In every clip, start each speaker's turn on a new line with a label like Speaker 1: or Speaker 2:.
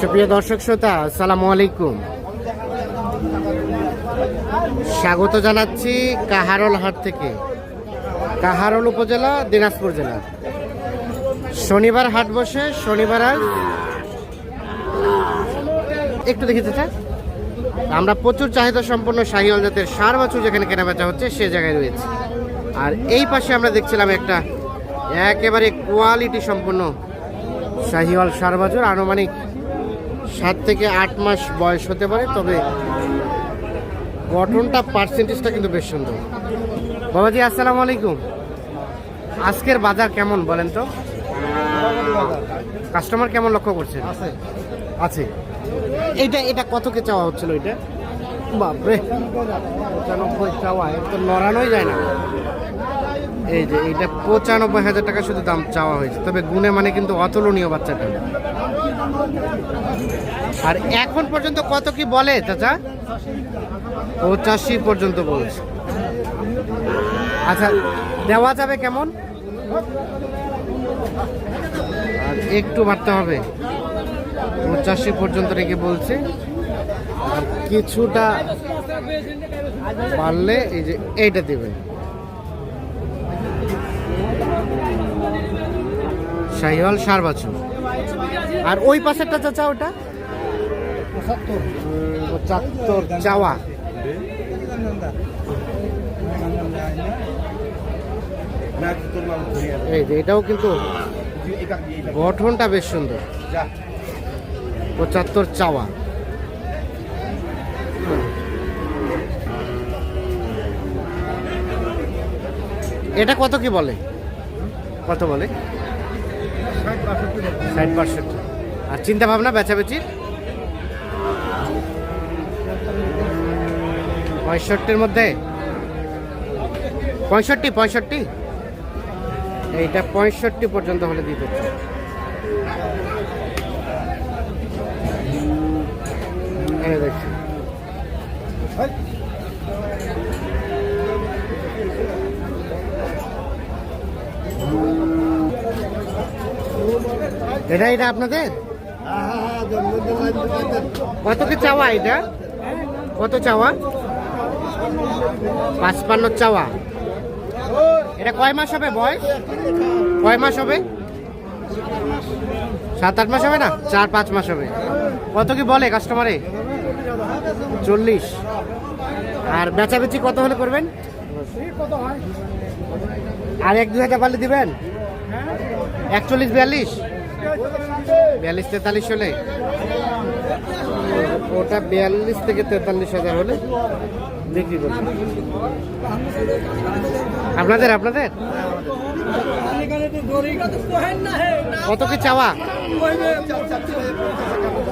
Speaker 1: সুপ্রিয় দর্শক শ্রোতা, আসসালামু আলাইকুম। স্বাগত জানাচ্ছি কাহারল হাট থেকে। কাহারল উপজেলা, দিনাজপুর জেলা। শনিবার হাট বসে, শনিবার আর একটু দেখি চাচা আমরা প্রচুর চাহিদা সম্পন্ন শাহিওয়াল জাতের সার বাছুর যেখানে কেনাবেচা হচ্ছে, সে জায়গায় রয়েছে। আর এই পাশে আমরা দেখছিলাম একটা একেবারে কোয়ালিটি সম্পন্ন শাহিওয়াল সার বাছুর আনুমানিক সাত থেকে আট মাস বয়স হতে পারে তবে গঠনটা পার্সেন্টেজটা কিন্তু বেশ সুন্দর। বাবাজি আসসালামু আলাইকুম। আজকের বাজার কেমন বলেন তো? কাস্টমার কেমন লক্ষ্য করছেন?
Speaker 2: আছে।
Speaker 1: আছে। এইটা এটা কতকে চাওয়া হচ্ছিল এটা? বাপরে। পঁচানব্বই চাওয়া এর তো নড়ানোই যায় না। এই যে, এইটা পঁচানব্বই হাজার টাকা শুধু দাম চাওয়া হয়েছে। তবে গুণে মানে কিন্তু অতুলনীয় বাচ্চাটা। আর এখন পর্যন্ত কত কি বলে, চাচা? পঁচাশি পর্যন্ত বলছে। আচ্ছা দেওয়া যাবে কেমন? একটু বাড়তে হবে। পঁচাশি পর্যন্ত রেখে বলছে। আর কিছুটা পারলে এই যে এইটা দেবেন। শাহিওয়াল সার বাছুর। আর ওই পাশেরটা চাচা ওটা?
Speaker 2: পঁচাত্তর
Speaker 1: পঁচাত্তর চাওয়া। এই যে এটাও কিন্তু গঠনটা বেশ সুন্দর। পঁচাত্তর চাওয়া। এটা কত কি বলে? কত বলে? ষাট পার্সেন্ট আর চিন্তা ভাবনা বেচাবেচির পঁয়ষট্টির মধ্যে? পঁয়ষট্টি পঁয়ষট্টি? এইটা পঁয়ষট্টি পর্যন্ত হলে দিতে এটা আপনাদের? কত কি চাওয়া এটা? কত চাওয়া? পাঁচপান্ন চাওয়া। এটা কয় মাস হবে বয়স? কয় মাস হবে? সাত আট মাস হবে না? চার পাঁচ মাস হবে। কত কি বলে কাস্টমারে চল্লিশ। আর বেচাবেচি কত হলে করবেন? আর এক দু হাজার পারলে দিবেন? একচল্লিশ, বিয়াল্লিশ? বিয়াল্লিশ তেতাল্লিশ হলে? ওটা বিয়াল্লিশ থেকে তেতাল্লিশ হাজার হলে বিক্রি করবেন। আপনাদের আপনাদের? কত কি চাওয়া?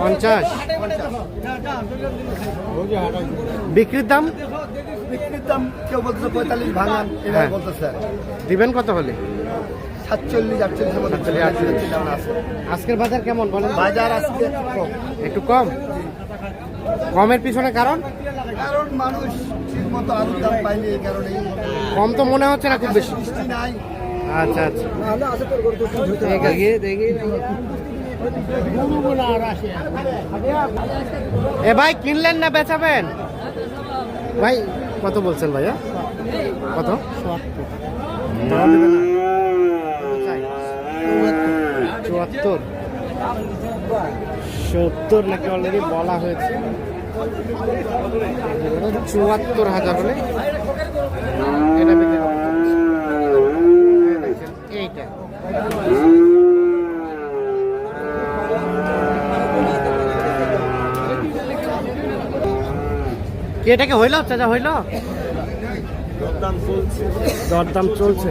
Speaker 1: পঞ্চাশ। বিক্রির দাম?
Speaker 2: বিক্রির দাম কেউ বলতেছে পঁয়তাল্লিশ ভাঙান
Speaker 1: হ্যাঁ। দিবেন কত হলে?
Speaker 2: সাতচল্লিশ আটচল্লিশ
Speaker 1: সাতচল্লিশ, আটচল্লিশ। আজকের বাজার কেমন বলেন?
Speaker 2: বাজার আজকে কম।
Speaker 1: একটু কম? কমের পিছনে কারণ?
Speaker 2: কারণ মানুষ ঠিক মতো আলুর দাম পায়নি এই কারণে
Speaker 1: কম তো মনে হচ্ছে না খুব বেশি।
Speaker 2: বৃষ্টি নাই।
Speaker 1: আচ্ছা আচ্ছা। দেখি এ ভাই কিনলেন না বেচাবেন? ভাই কত বলছেন ভাইয়া? কত? দাম দেবে না? চুয়াত্তর। সত্তর নাকি অলরেডি বলা হয়েছে। চুয়াত্তর হাজার হলে এটা। এইটা। এটাকে হইল? চাচা হইল? দরদাম চলছে। দরদাম চলছে।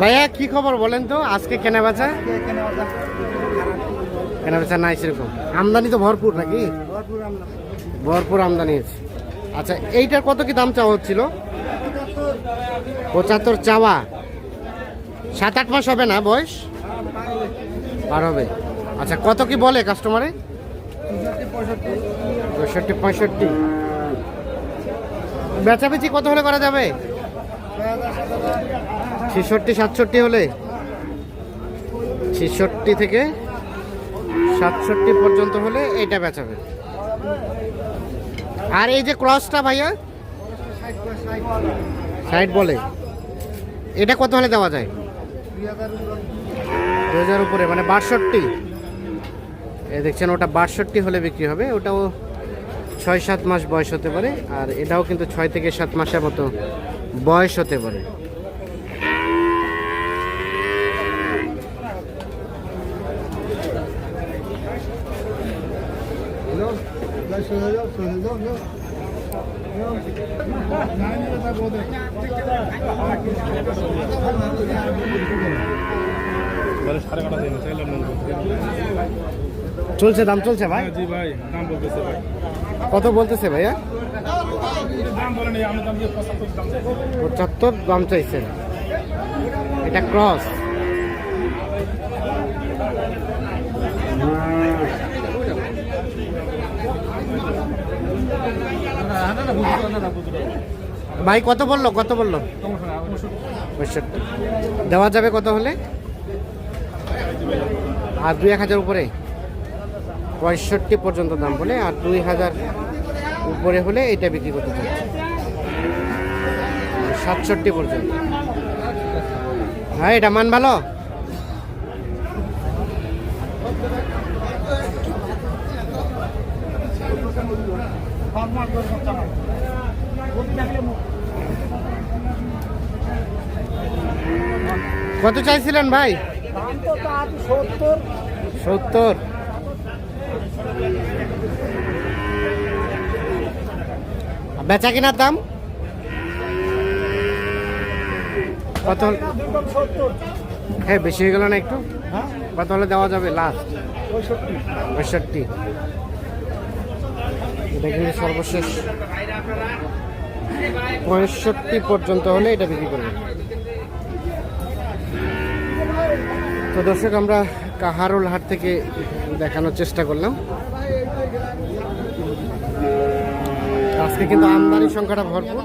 Speaker 1: ভাইয়া কি খবর বলেন তো? আজকে কেনা বেচা? কেনা বেচা নাই সেরকম। আমদানি তো ভরপুর নাকি? ভরপুর আমদানি। আছে আচ্ছা এইটার কত কি দাম চাওয়া হচ্ছিল? পঁচাত্তর চাওয়া। সাত আট মাস হবে না বয়স? পার হবে। আচ্ছা কত কি বলে কাস্টমারে পঁয়ষট্টি পঁয়ষট্টি। বেচাবেচি কত হলে করা যাবে? ছেষট্টি, সাতষট্টি হলে? ছেষট্টি থেকে সাতষট্টি পর্যন্ত হলে এটা বেচাবে আর এই যে ক্রসটা ভাইয়া? সাইড বলে। এটা কত হলে দেওয়া যায়? দু হাজার উপরে মানে বাষট্টি। এ দেখছেন, ওটা বাষট্টি হলে বিক্রি হবে। ওটাও ছয়, সাত মাস বয়স হতে পারে। আর এটাও কিন্তু ছয় থেকে সাত মাসের মতো বয়স হতে পারে। চলছে দাম চলছে ভাই?
Speaker 3: জি ভাই দাম বলতেছে ভাই।
Speaker 1: কত বলতেছে ভাইয়া?
Speaker 3: পঁচাত্তর দাম
Speaker 1: চাইছেন। এটা ক্রস। ভাই, কত বলল? কত বলল? দেওয়া যাবে কত হলে? আর দুই এক হাজার উপরে। পঁয়ষট্টি পর্যন্ত দাম বলে, আর দুই হাজার উপরে হলে এটা বিক্রি করতে চাচ্ছে সাতষট্টি পর্যন্ত। হ্যাঁ এটা মান ভালো? কত চাইছিলেন ভাই? সত্তর। বেচা কেনার দাম? কত হ্যাঁ বেশি হয়ে গেল না একটু? কত হলে দেওয়া যাবে? লাস্ট পঁয়ষট্টি। এটা কিন্তু সর্বশেষ পঁয়ষট্টি পর্যন্ত হলে এটা বিক্রি করবে তো দর্শক, আমরা কাহারুল হাট থেকে দেখানোর চেষ্টা করলাম। আজকে কিন্তু আমদানি সংখ্যাটা ভরপুর।